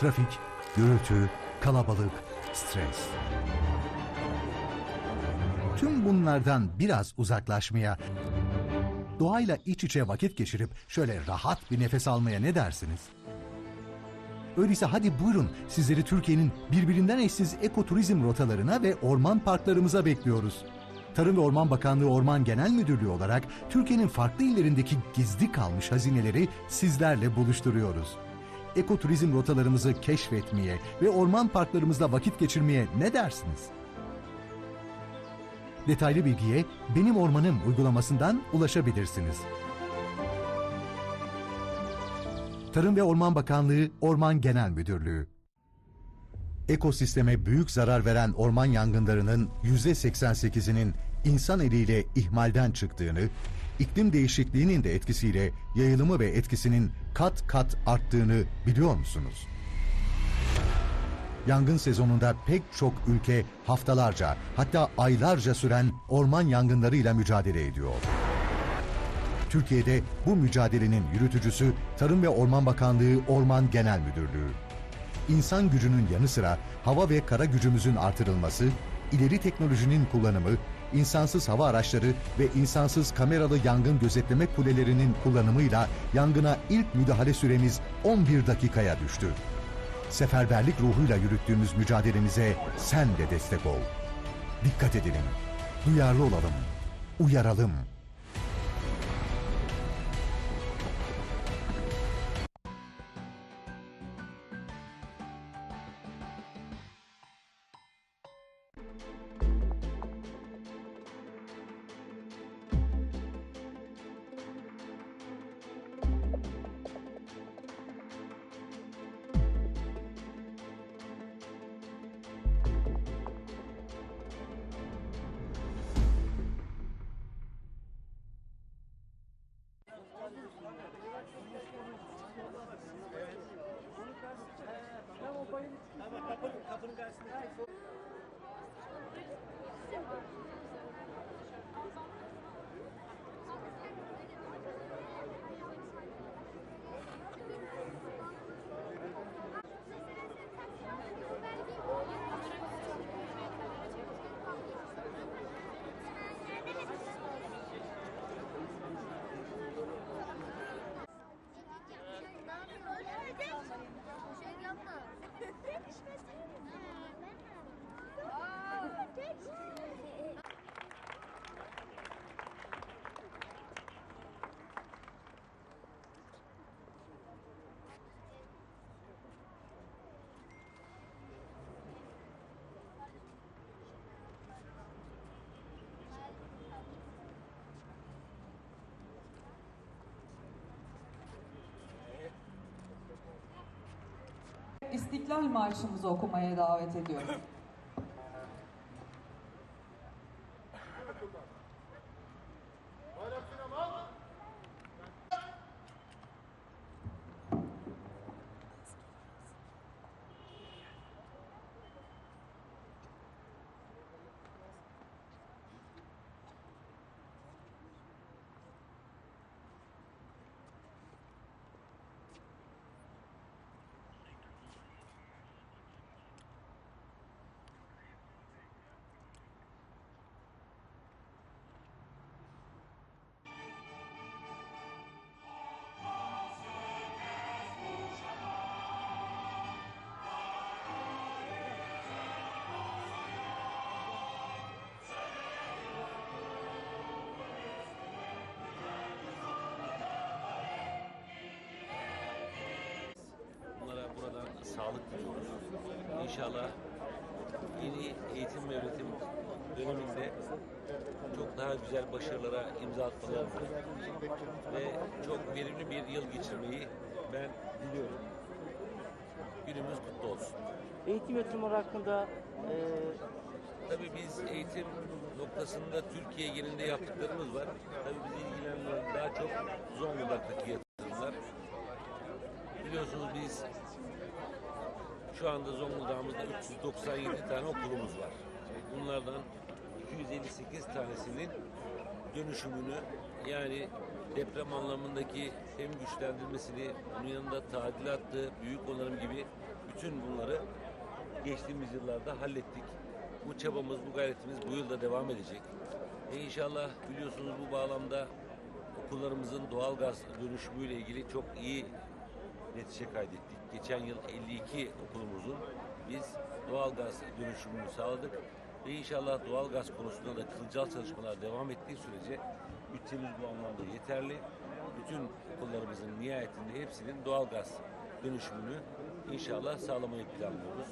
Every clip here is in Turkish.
Trafik, gürültü, kalabalık, stres. Tüm bunlardan biraz uzaklaşmaya, doğayla iç içe vakit geçirip şöyle rahat bir nefes almaya ne dersiniz? Öyleyse hadi buyurun sizleri Türkiye'nin birbirinden eşsiz ekoturizm rotalarına ve orman parklarımıza bekliyoruz. Tarım ve Orman Bakanlığı Orman Genel Müdürlüğü olarak Türkiye'nin farklı illerindeki gizli kalmış hazineleri sizlerle buluşturuyoruz. Ekoturizm rotalarımızı keşfetmeye ve orman parklarımızda vakit geçirmeye ne dersiniz? Detaylı bilgiye Benim Ormanım uygulamasından ulaşabilirsiniz. Tarım ve Orman Bakanlığı Orman Genel Müdürlüğü Ekosisteme büyük zarar veren orman yangınlarının %88'inin insan eliyle ihmalden çıktığını, iklim değişikliğinin de etkisiyle yayılımı ve etkisinin kat kat arttığını biliyor musunuz? Yangın sezonunda pek çok ülke haftalarca hatta aylarca süren orman yangınlarıyla mücadele ediyor. Türkiye'de bu mücadelenin yürütücüsü Tarım ve Orman Bakanlığı Orman Genel Müdürlüğü. İnsan gücünün yanı sıra hava ve kara gücümüzün artırılması, ileri teknolojinin kullanımı, insansız hava araçları ve insansız kameralı yangın gözetleme kulelerinin kullanımıyla yangına ilk müdahale süremiz 11 dakikaya düştü. Seferberlik ruhuyla yürüttüğümüz mücadelemize sen de destek ol. Dikkat edelim, duyarlı olalım, uyaralım. İstiklal Marşımızı okumaya davet ediyorum. İnşallah yeni eğitim ve öğretim döneminde çok daha güzel başarılara imza atmalarını ve çok verimli bir yıl geçirmeyi ben diliyorum. Günümüz kutlu olsun. Eğitim yatırımları hakkında e, Tabii biz eğitim noktasında Türkiye genelinde yaptıklarımız var. Tabii bizi ilgilendiren daha çok Zonguldak'taki yatırımlar. Biliyorsunuz biz şu anda Zonguldak'ımızda 397 tane okulumuz var. Bunlardan 258 tanesinin dönüşümünü yani deprem anlamındaki hem güçlendirmesini, bunun yanında tadilatlı, büyük onarım gibi bütün bunları geçtiğimiz yıllarda hallettik. Bu çabamız, bu gayretimiz bu yılda devam edecek. Ve inşallah biliyorsunuz bu bağlamda okullarımızın doğalgaz dönüşümüyle ilgili çok iyi netice kaydettik. Geçen yıl 52 okulumuzun biz doğalgaz dönüşümünü sağladık. Ve inşallah doğalgaz konusunda da kılcal çalışmalar devam ettiği sürece bütçemiz bu anlamda yeterli. Bütün okullarımızın nihayetinde hepsinin doğalgaz dönüşümünü inşallah sağlamayı planlıyoruz.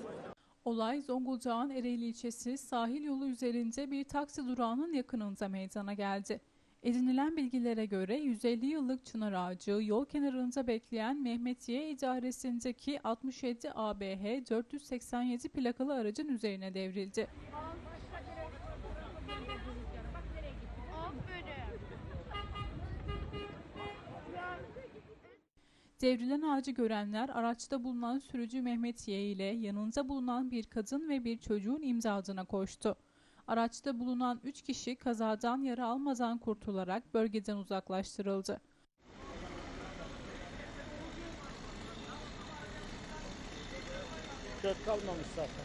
Olay Zonguldak'ın Ereğli ilçesi sahil yolu üzerinde bir taksi durağının yakınında meydana geldi. Edinilen bilgilere göre 150 yıllık çınar ağacı yol kenarında bekleyen Mehmetiye idaresindeki 67 ABH 487 plakalı aracın üzerine devrildi. Devrilen ağacı görenler araçta bulunan sürücü Mehmet Y ile yanında bulunan bir kadın ve bir çocuğun imdadına koştu. Araçta bulunan 3 kişi kazadan yara almadan kurtularak bölgeden uzaklaştırıldı. Dört kalmamış zaten.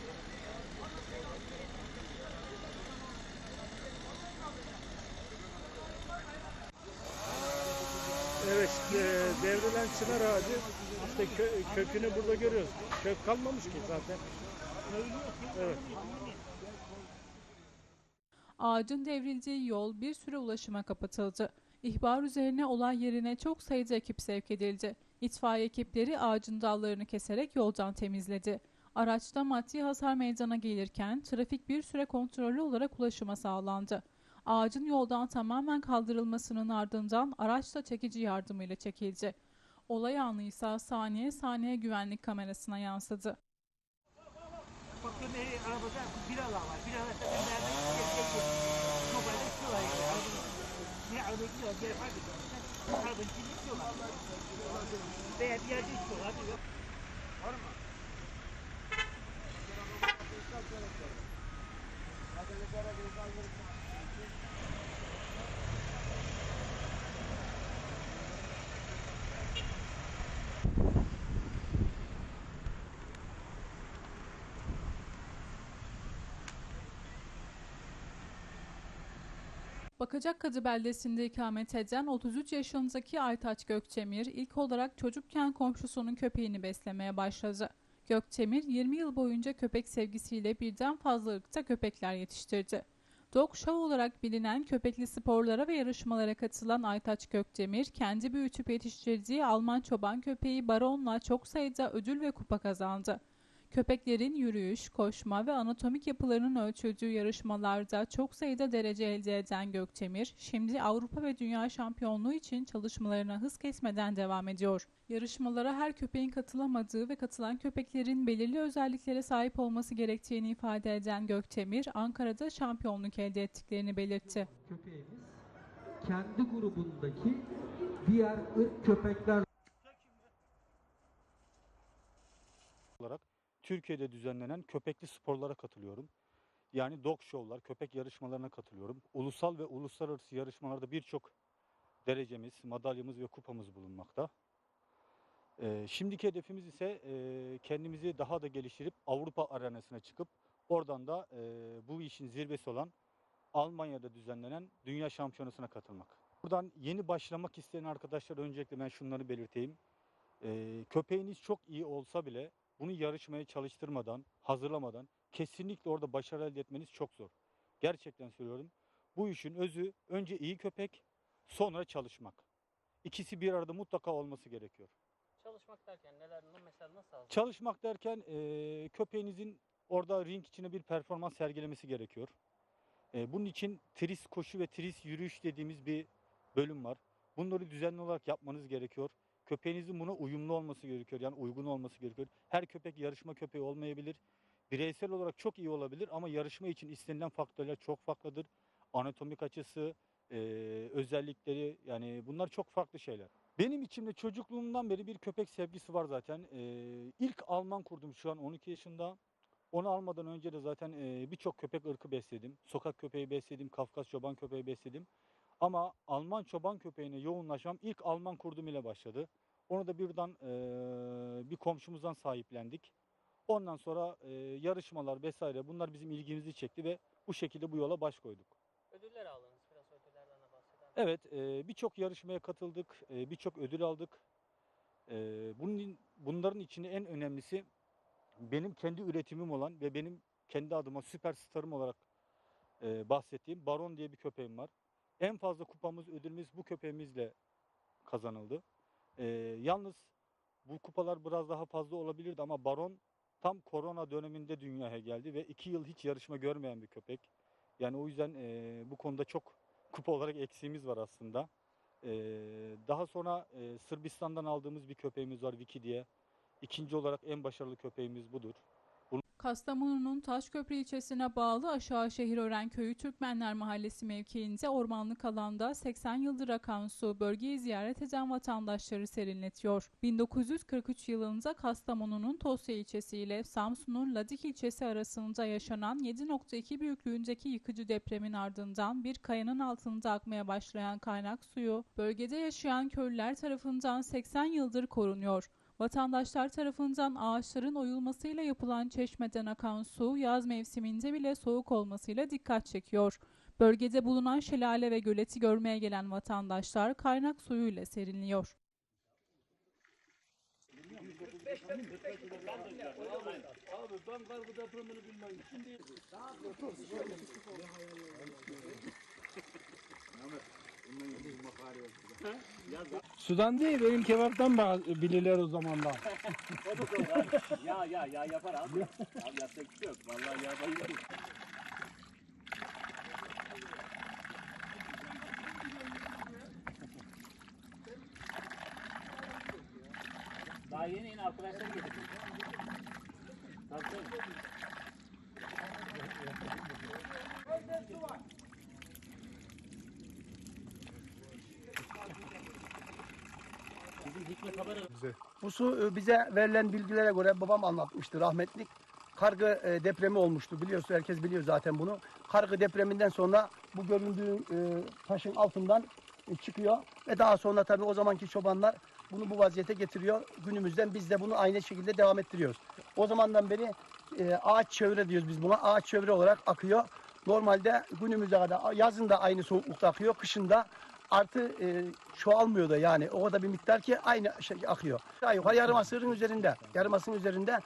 Evet, e, devrilen çınar ağacı işte kö- kökünü burada görüyoruz. Kök kalmamış ki zaten. Evet. Ağacın devrildiği yol bir süre ulaşıma kapatıldı. İhbar üzerine olay yerine çok sayıda ekip sevk edildi. İtfaiye ekipleri ağacın dallarını keserek yoldan temizledi. Araçta maddi hasar meydana gelirken trafik bir süre kontrollü olarak ulaşıma sağlandı. Ağacın yoldan tamamen kaldırılmasının ardından araç da çekici yardımıyla çekildi. Olay anı ise saniye saniye güvenlik kamerasına yansıdı. Bakın e, arabada var. Biralar da ben beraber gideceğiz. Mobilde içiyorlar işte. Ne araba gidiyor, fark ediyorlar. Arabanın içinde içiyorlar. Veya bir yerde içiyorlar. Var mı? Bakacakkadı beldesinde ikamet eden 33 yaşındaki Aytaç Gökçemir ilk olarak çocukken komşusunun köpeğini beslemeye başladı. Gökçemir 20 yıl boyunca köpek sevgisiyle birden fazla ırkta köpekler yetiştirdi. Dog Show olarak bilinen köpekli sporlara ve yarışmalara katılan Aytaç Gökçemir, kendi büyütüp yetiştirdiği Alman çoban köpeği Baron'la çok sayıda ödül ve kupa kazandı. Köpeklerin yürüyüş, koşma ve anatomik yapılarının ölçüldüğü yarışmalarda çok sayıda derece elde eden Gökçemir, şimdi Avrupa ve Dünya şampiyonluğu için çalışmalarına hız kesmeden devam ediyor. Yarışmalara her köpeğin katılamadığı ve katılan köpeklerin belirli özelliklere sahip olması gerektiğini ifade eden Gökçemir, Ankara'da şampiyonluk elde ettiklerini belirtti. köpeğimiz kendi grubundaki diğer ırk köpekler olarak Türkiye'de düzenlenen köpekli sporlara katılıyorum. Yani dog show'lar, köpek yarışmalarına katılıyorum. Ulusal ve uluslararası yarışmalarda birçok derecemiz, madalyamız ve kupamız bulunmakta. Ee, şimdiki hedefimiz ise e, kendimizi daha da geliştirip Avrupa arenasına çıkıp oradan da e, bu işin zirvesi olan Almanya'da düzenlenen Dünya Şampiyonası'na katılmak. Buradan yeni başlamak isteyen arkadaşlar öncelikle ben şunları belirteyim. Ee, köpeğiniz çok iyi olsa bile bunu yarışmaya çalıştırmadan, hazırlamadan kesinlikle orada başarı elde etmeniz çok zor. Gerçekten söylüyorum. Bu işin özü önce iyi köpek, sonra çalışmak. İkisi bir arada mutlaka olması gerekiyor. Çalışmak derken neler mesela nasıl? Çalışmak derken eee, köpeğinizin orada ring içine bir performans sergilemesi gerekiyor. Eee, bunun için tris koşu ve tris yürüyüş dediğimiz bir bölüm var. Bunları düzenli olarak yapmanız gerekiyor. Köpeğinizin buna uyumlu olması gerekiyor. Yani uygun olması gerekiyor. Her köpek yarışma köpeği olmayabilir. Bireysel olarak çok iyi olabilir ama yarışma için istenilen faktörler çok farklıdır. Anatomik açısı, eee, özellikleri yani bunlar çok farklı şeyler. Benim içimde çocukluğumdan beri bir köpek sevgisi var zaten. Ee, ilk Alman kurdum şu an 12 yaşında. Onu almadan önce de zaten e, birçok köpek ırkı besledim. Sokak köpeği besledim, Kafkas çoban köpeği besledim. Ama Alman çoban köpeğine yoğunlaşmam ilk Alman kurdum ile başladı. Onu da birden e, bir komşumuzdan sahiplendik. Ondan sonra e, yarışmalar vesaire bunlar bizim ilgimizi çekti ve bu şekilde bu yola baş koyduk. Ödüller aldınız. Biraz ödüllerden de bahseder misiniz? Evet, e, birçok yarışmaya katıldık, e, birçok ödül aldık. E, bunun bunların içinde en önemlisi benim kendi üretimim olan ve benim kendi adıma süperstarım olarak e, bahsettiğim Baron diye bir köpeğim var. En fazla kupamız, ödülümüz bu köpeğimizle kazanıldı. E, yalnız bu kupalar biraz daha fazla olabilirdi ama Baron tam korona döneminde dünyaya geldi ve iki yıl hiç yarışma görmeyen bir köpek. Yani o yüzden e, bu konuda çok kupa olarak eksiğimiz var aslında. Ee, daha sonra e, Sırbistan'dan aldığımız bir köpeğimiz var Viki diye. İkinci olarak en başarılı köpeğimiz budur. Kastamonu'nun Taşköprü ilçesine bağlı Aşağı Köyü Türkmenler Mahallesi mevkiinde ormanlık alanda 80 yıldır akan su bölgeyi ziyaret eden vatandaşları serinletiyor. 1943 yılında Kastamonu'nun Tosya ilçesi ile Samsun'un Ladik ilçesi arasında yaşanan 7.2 büyüklüğündeki yıkıcı depremin ardından bir kayanın altında akmaya başlayan kaynak suyu bölgede yaşayan köylüler tarafından 80 yıldır korunuyor. Vatandaşlar tarafından ağaçların oyulmasıyla yapılan çeşmeden akan su yaz mevsiminde bile soğuk olmasıyla dikkat çekiyor. Bölgede bulunan şelale ve göleti görmeye gelen vatandaşlar kaynak suyuyla serinliyor. Sudan değil, benim kebaptan bah- bilirler o zamanlar. Ya ya ya yapar abi. Abi yapacak bir şey yok. Vallahi ya bayılırım. Daha yeni yeni arkadaşlar getirdim. Tabii tabii. Haber Bu su e, bize verilen bilgilere göre babam anlatmıştı rahmetlik. Kargı e, depremi olmuştu biliyorsun herkes biliyor zaten bunu. Kargı depreminden sonra bu göründüğü e, taşın altından çıkıyor ve daha sonra tabii o zamanki çobanlar bunu bu vaziyete getiriyor. Günümüzden biz de bunu aynı şekilde devam ettiriyoruz. O zamandan beri e, ağaç çevre diyoruz biz buna. Ağaç çevre olarak akıyor. Normalde günümüze kadar yazın da aynı soğuklukta akıyor, kışın da artı e, çoğalmıyor da yani o kadar bir miktar ki aynı şey akıyor. Aşağı yukarı yarım asırın üzerinde, yarım asırın üzerinde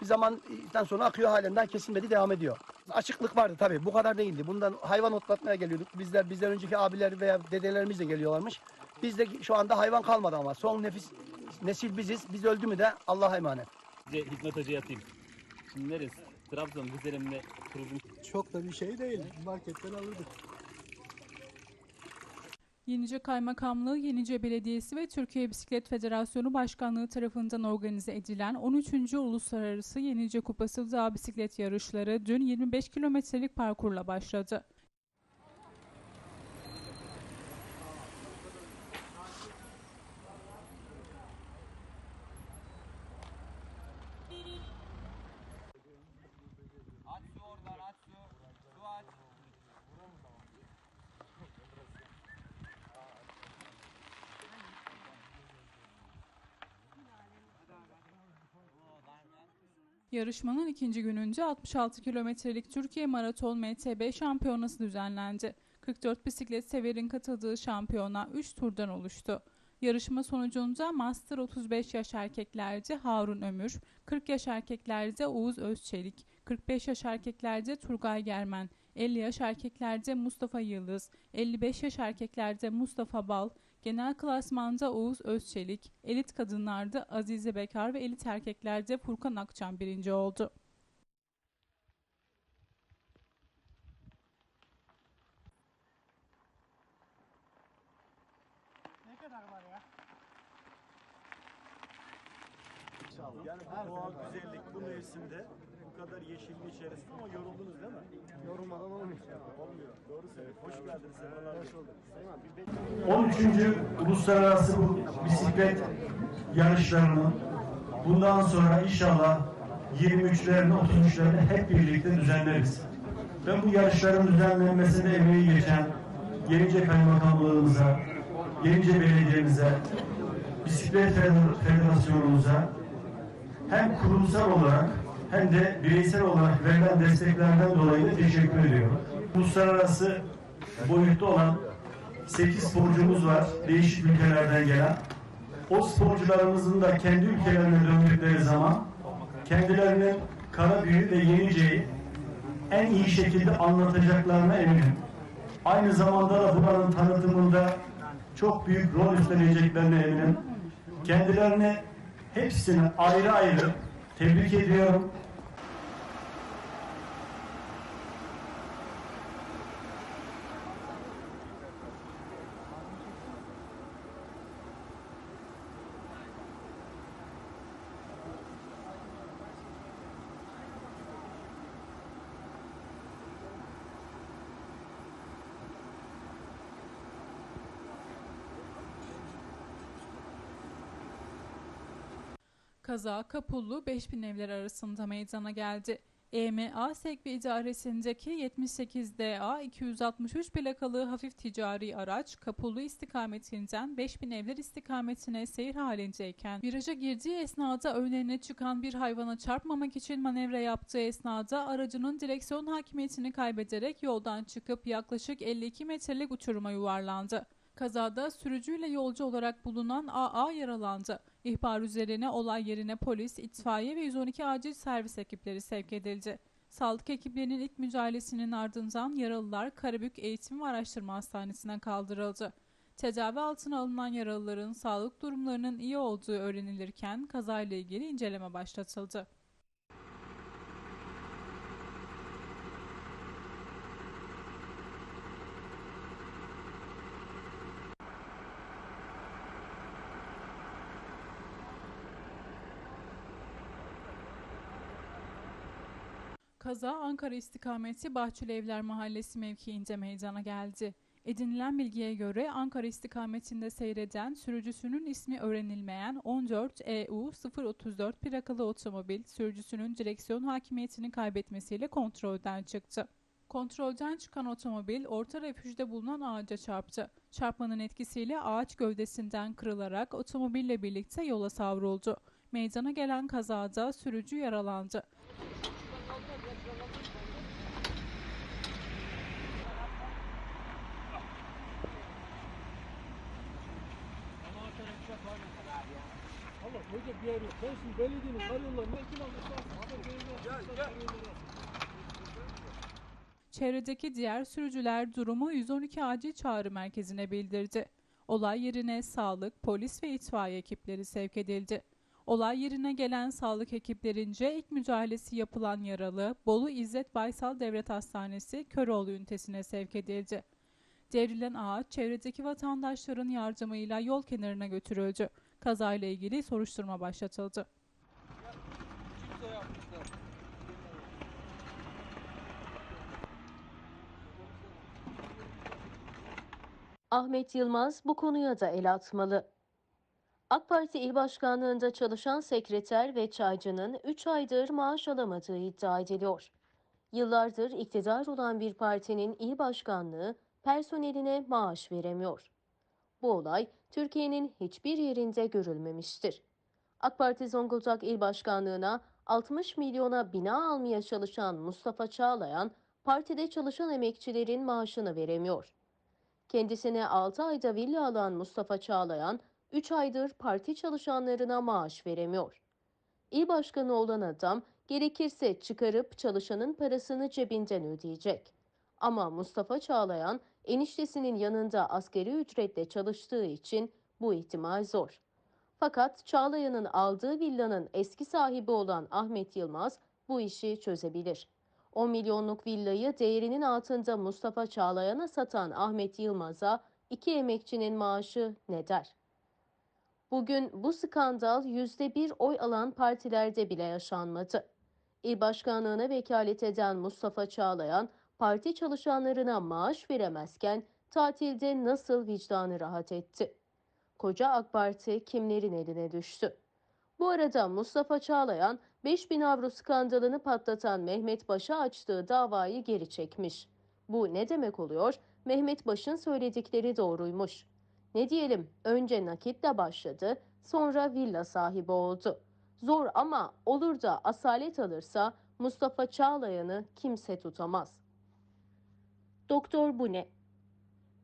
bir zamandan sonra akıyor halinden kesilmedi devam ediyor. Açıklık vardı tabii bu kadar değildi. Bundan hayvan otlatmaya geliyorduk. Bizler bizden önceki abiler veya dedelerimiz de geliyorlarmış. Bizde şu anda hayvan kalmadı ama son nefis nesil biziz. Biz öldü mü de Allah'a emanet. Hikmet Hoca'ya atayım. Şimdi neresi? Trabzon, Rize'limle turizm Çok da bir şey değil, marketten alırdık. Yenice Kaymakamlığı, Yenice Belediyesi ve Türkiye Bisiklet Federasyonu Başkanlığı tarafından organize edilen 13. Uluslararası Yenice Kupası Dağ Bisiklet Yarışları dün 25 kilometrelik parkurla başladı. Yarışmanın ikinci gününde 66 kilometrelik Türkiye Maraton MTB şampiyonası düzenlendi. 44 bisiklet severin katıldığı şampiyona 3 turdan oluştu. Yarışma sonucunda Master 35 yaş erkeklerde Harun Ömür, 40 yaş erkeklerde Oğuz Özçelik, 45 yaş erkeklerde Turgay Germen, 50 yaş erkeklerde Mustafa Yıldız, 55 yaş erkeklerde Mustafa Bal, Genel klasmanda Oğuz Özçelik, elit kadınlarda Azize Bekar ve elit erkeklerde Furkan Akçam birinci oldu. Yani bu doğal güzellik bu mevsimde bu kadar yeşilin içerisinde ama yoruldunuz değil mi? Yorulmadan olmuyor. Olmuyor. Doğru söylüyorsun. Hoş geldiniz. Sefalar Hoş 13. Uluslararası bu bisiklet yarışlarını bundan sonra inşallah 23'lerini 33'lerini hep birlikte düzenleriz. Ve bu yarışların düzenlenmesinde emeği geçen Yenice Kaymakamlığımıza, Yenice Belediye'mize, Bisiklet Federasyonumuza hem kurumsal olarak hem de bireysel olarak verilen desteklerden dolayı teşekkür ediyorum. Uluslararası boyutta olan 8 sporcumuz var değişik ülkelerden gelen. O sporcularımızın da kendi ülkelerine döndükleri zaman kendilerinin kara büyü ve yeniceyi en iyi şekilde anlatacaklarına eminim. Aynı zamanda da buranın tanıtımında çok büyük rol üstleneceklerine eminim. Kendilerini hepsini ayrı ayrı tebrik ediyorum. Kaza Kapullu 5000 evler arasında meydana geldi. EMA Sekbi İdaresi'ndeki 78 DA 263 plakalı hafif ticari araç Kapullu istikametinden 5000 evler istikametine seyir halindeyken viraja girdiği esnada önlerine çıkan bir hayvana çarpmamak için manevra yaptığı esnada aracının direksiyon hakimiyetini kaybederek yoldan çıkıp yaklaşık 52 metrelik uçuruma yuvarlandı. Kazada sürücüyle yolcu olarak bulunan AA yaralandı. İhbar üzerine olay yerine polis, itfaiye ve 112 acil servis ekipleri sevk edildi. Sağlık ekiplerinin ilk müdahalesinin ardından yaralılar Karabük Eğitim ve Araştırma Hastanesi'ne kaldırıldı. Tedavi altına alınan yaralıların sağlık durumlarının iyi olduğu öğrenilirken kazayla ilgili inceleme başlatıldı. Kaza Ankara istikameti Bahçeli Evler Mahallesi mevkiinde meydana geldi. Edinilen bilgiye göre Ankara istikametinde seyreden sürücüsünün ismi öğrenilmeyen 14 EU 034 plakalı otomobil sürücüsünün direksiyon hakimiyetini kaybetmesiyle kontrolden çıktı. Kontrolden çıkan otomobil orta refüjde bulunan ağaca çarptı. Çarpmanın etkisiyle ağaç gövdesinden kırılarak otomobille birlikte yola savruldu. Meydana gelen kazada sürücü yaralandı. Hoca bir yer yok. Şimdi belediyenin karayollarına kim almışlar? Çevredeki diğer sürücüler durumu 112 acil çağrı merkezine bildirdi. Olay yerine sağlık, polis ve itfaiye ekipleri sevk edildi. Olay yerine gelen sağlık ekiplerince ilk müdahalesi yapılan yaralı Bolu İzzet Baysal Devlet Hastanesi Köroğlu ünitesine sevk edildi. Devrilen ağaç çevredeki vatandaşların yardımıyla yol kenarına götürüldü. Kazayla ilgili soruşturma başlatıldı. Ahmet Yılmaz bu konuya da el atmalı. AK Parti İl Başkanlığı'nda çalışan sekreter ve çaycının 3 aydır maaş alamadığı iddia ediliyor. Yıllardır iktidar olan bir partinin il başkanlığı personeline maaş veremiyor. Bu olay Türkiye'nin hiçbir yerinde görülmemiştir. AK Parti Zonguldak İl Başkanlığı'na 60 milyona bina almaya çalışan Mustafa Çağlayan, partide çalışan emekçilerin maaşını veremiyor. Kendisine 6 ayda villa alan Mustafa Çağlayan, 3 aydır parti çalışanlarına maaş veremiyor. İl başkanı olan adam gerekirse çıkarıp çalışanın parasını cebinden ödeyecek. Ama Mustafa Çağlayan eniştesinin yanında askeri ücretle çalıştığı için bu ihtimal zor. Fakat Çağlayan'ın aldığı villanın eski sahibi olan Ahmet Yılmaz bu işi çözebilir. 10 milyonluk villayı değerinin altında Mustafa Çağlayan'a satan Ahmet Yılmaz'a iki emekçinin maaşı ne der? Bugün bu skandal yüzde bir oy alan partilerde bile yaşanmadı. İl başkanlığına vekalet eden Mustafa Çağlayan, parti çalışanlarına maaş veremezken tatilde nasıl vicdanı rahat etti? Koca AK Parti kimlerin eline düştü? Bu arada Mustafa Çağlayan 5000 avro skandalını patlatan Mehmet Baş'a açtığı davayı geri çekmiş. Bu ne demek oluyor? Mehmet Baş'ın söyledikleri doğruymuş. Ne diyelim, önce nakitle başladı, sonra villa sahibi oldu. Zor ama olur da asalet alırsa Mustafa Çağlayan'ı kimse tutamaz. Doktor bu ne?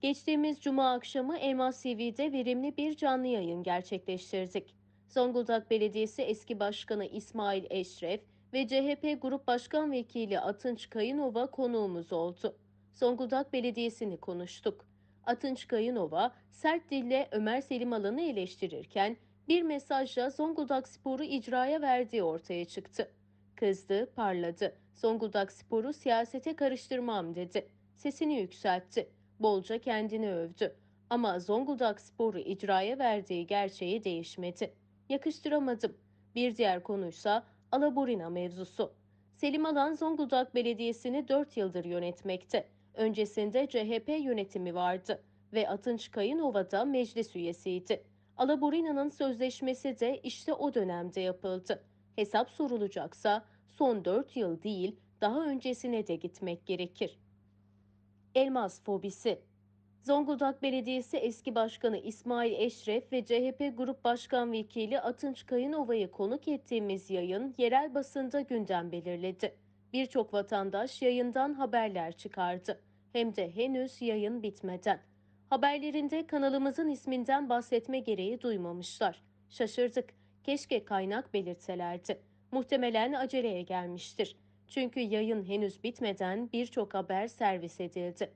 Geçtiğimiz cuma akşamı Elmas TV'de verimli bir canlı yayın gerçekleştirdik. Zonguldak Belediyesi eski başkanı İsmail Eşref ve CHP Grup Başkan Vekili Atınç Kayınova konuğumuz oldu. Zonguldak Belediyesi'ni konuştuk. Atınç Kayınova sert dille Ömer Selim Alan'ı eleştirirken bir mesajla Zonguldak Spor'u icraya verdiği ortaya çıktı. Kızdı, parladı. Zonguldak Spor'u siyasete karıştırmam dedi. Sesini yükseltti. Bolca kendini övdü. Ama Zonguldak Spor'u icraya verdiği gerçeği değişmedi. Yakıştıramadım. Bir diğer konuysa Alaburina mevzusu. Selim Alan Zonguldak Belediyesi'ni 4 yıldır yönetmekte. Öncesinde CHP yönetimi vardı ve Atınç Kayınova da meclis üyesiydi. Alaburina'nın sözleşmesi de işte o dönemde yapıldı. Hesap sorulacaksa son 4 yıl değil daha öncesine de gitmek gerekir. Elmas fobisi Zonguldak Belediyesi eski başkanı İsmail Eşref ve CHP Grup Başkan Vekili Atınç Kayınova'yı konuk ettiğimiz yayın yerel basında gündem belirledi. Birçok vatandaş yayından haberler çıkardı. Hem de henüz yayın bitmeden. Haberlerinde kanalımızın isminden bahsetme gereği duymamışlar. Şaşırdık. Keşke kaynak belirtselerdi. Muhtemelen aceleye gelmiştir. Çünkü yayın henüz bitmeden birçok haber servis edildi.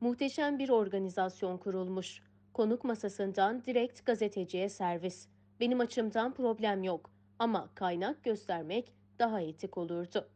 Muhteşem bir organizasyon kurulmuş. Konuk masasından direkt gazeteciye servis. Benim açımdan problem yok ama kaynak göstermek daha etik olurdu.